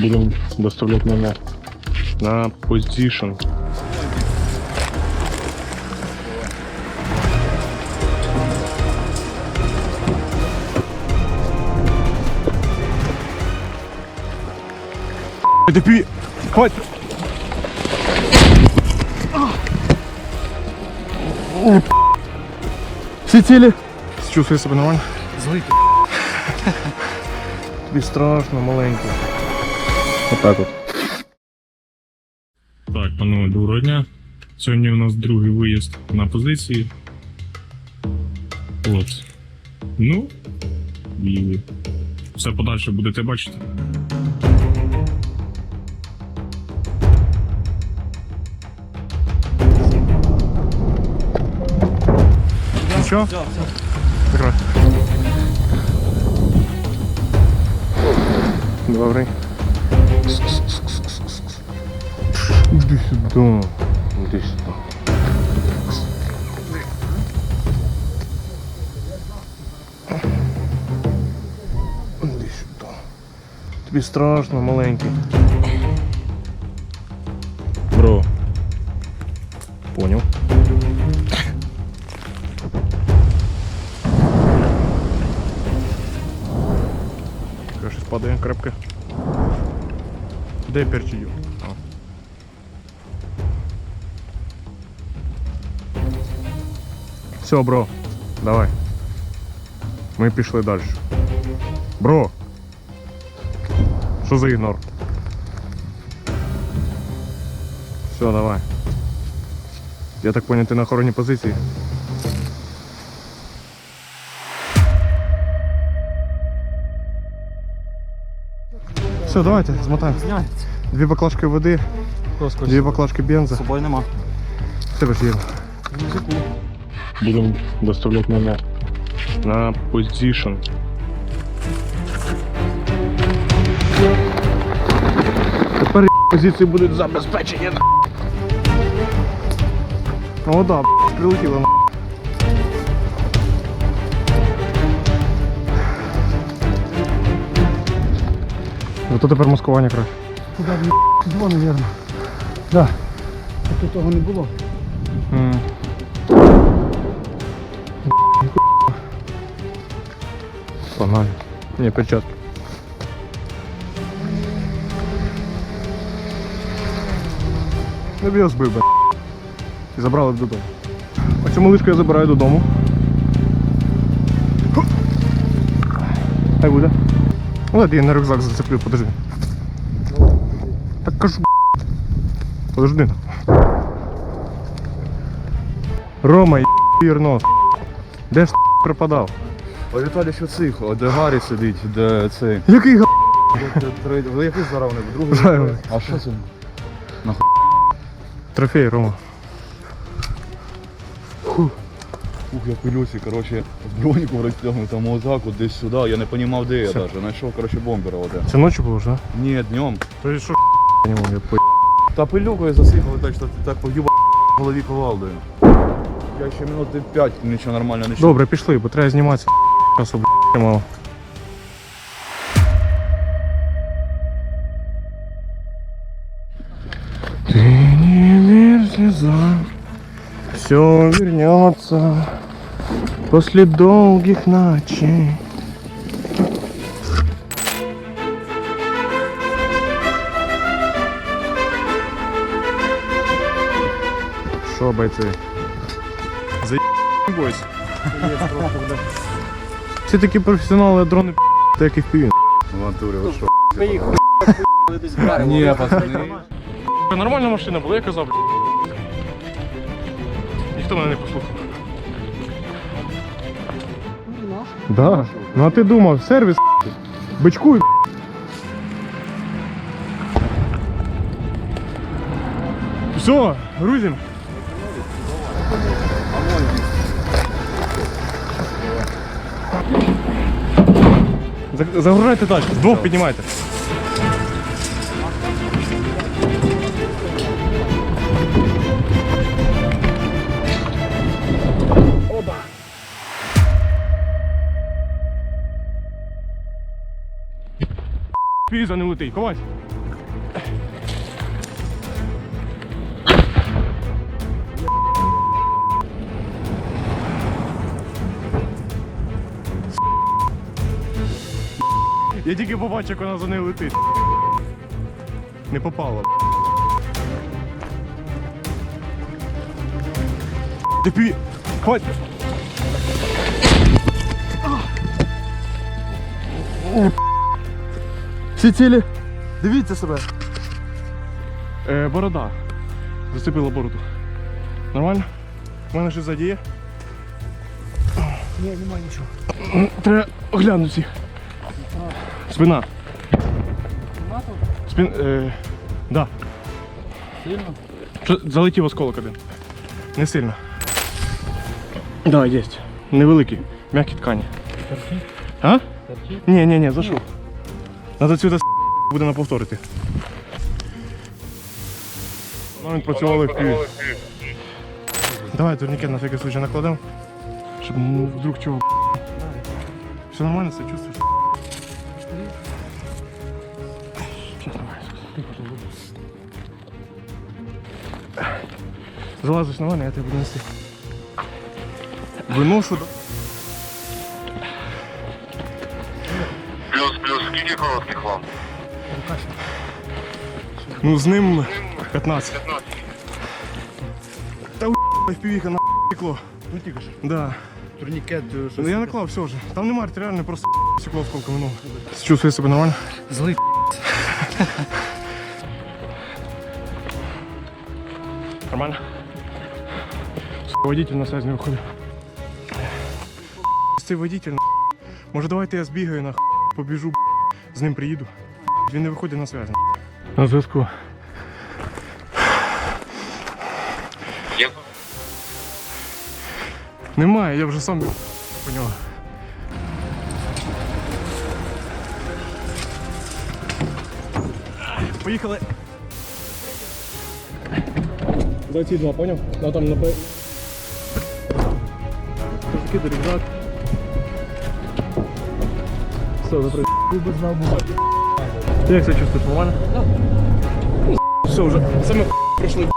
Будем доставлять мене на позишн. Это пи... Хватит! Все цели? Чувствуешь себя нормально? Звик. Тобі страшно, маленький. Отак от. Так, панове, доброго дня. Сьогодні у нас другий виїзд на позиції. От. Ну. І все подальше будете бачити. Нічого? Прекрасно. Добрий. Іди сюди. Іди сюди. Іди сюди. Тобі страшно, маленький. Бро. Понял. Щось падає крепко. Де перчидю? А. Все, бро, давай. Ми пішли далі. Бро! Що за ігнор? Все, давай. Я так понял, ти на охоронній позиції. Все, давайте, змотаємо. Зняється. Дві баклажки води, дві баклажки бенза. З собою нема. Тебе ж є. Будемо доставляти мене на позишн. Тепер позиції будуть забезпечені. на. О, да, прилетіло. Зато тепер маскування краще. Туди два, мабуть. Да. А тут того не було. М. Погнали. Не, перчатки. Не б я збив би. І забрали б додому. Оцю малишку я забираю додому. Хай буде. Ну, ладно, я на рюкзак зацеплю, подожди. Так кажу. Подожди. Рома, їр нос. Де ж пропадав? А Віталій що цих, о, де Гаррі сидить, де цей. Який га... де- Який зараз вони? Другий? А що це? Трофей, Рома. Ух, я пилюсі, коротше, з броніком розтягнув там отак, от десь сюди, я не розумів, де я Все. навіть. Знайшов, коротше, бомбера один. Це ночі було ж, да? Ні, днем. То що я не можу, я по... Та пилюкою засипали так, що ти так погюба в голові ковалдою. Я ще минути 5 нічого нормально не чув. Добре, пішли, бо треба зніматися. Часу б**, мало. Ты не верь слезам, все вернется после долгих ночей. Що, бойці? За бойся. Всі такі професіонали, дрони та як і впівін. В натурі, ви що? Поїхали. десь в Ні, пацани. Нормальна машина була, я казав. Ніхто мене не послухав. Да. Ну а ти думав, сервіс бичкуй. Все, грузим. За- Загружайте тачку, вдвох піднімайте. Піза не летить, ховайся. Я тільки побачив, як вона за нею летить. Не попала. Ти пі... Хватит. Всі цілі. Дивіться себе. Е, борода. Зацепила бороду. Нормально? У мене щось задіє. Ні, немає нічого. Треба оглянути всіх. Спина. Нема тут? Спин. Е, да. Сильно? Що, Залетів осколок один. Не сильно. Да, є. Невеликий. М'які ткані. Торчить? А? Торчить? Ні, ні, ні, зайшов. Надо сюди с- буде на повторити. Ну, він працював як пів. Давай турнікет на всякий случай накладемо. Щоб ну, вдруг чого. Все нормально, все чувствуєш? Залазиш на мене, я тебе буду нести. Виношу. коротких вам? Ну з ним 15. Та у впівіха на стекло. Ну тільки ж. Да. Турнікет. е, Ну я наклав все вже. Там немає артеріальної, просто стекло осколком ну. Чувствує себе нормально? Злий. Нормально? Сука, Водитель на связь не виходить. Цей водитель, може давайте я збігаю на побіжу, з ним приїду. Він не виходить на связь. На зв'язку. Є? Немає, я вже сам по нього. Поїхали. За ці два, поняв? Ну там на Б. Закидай рюкзак. Все, запри. Ти як себя чувствуешь, Нормально? Все, уже, саме пройшли.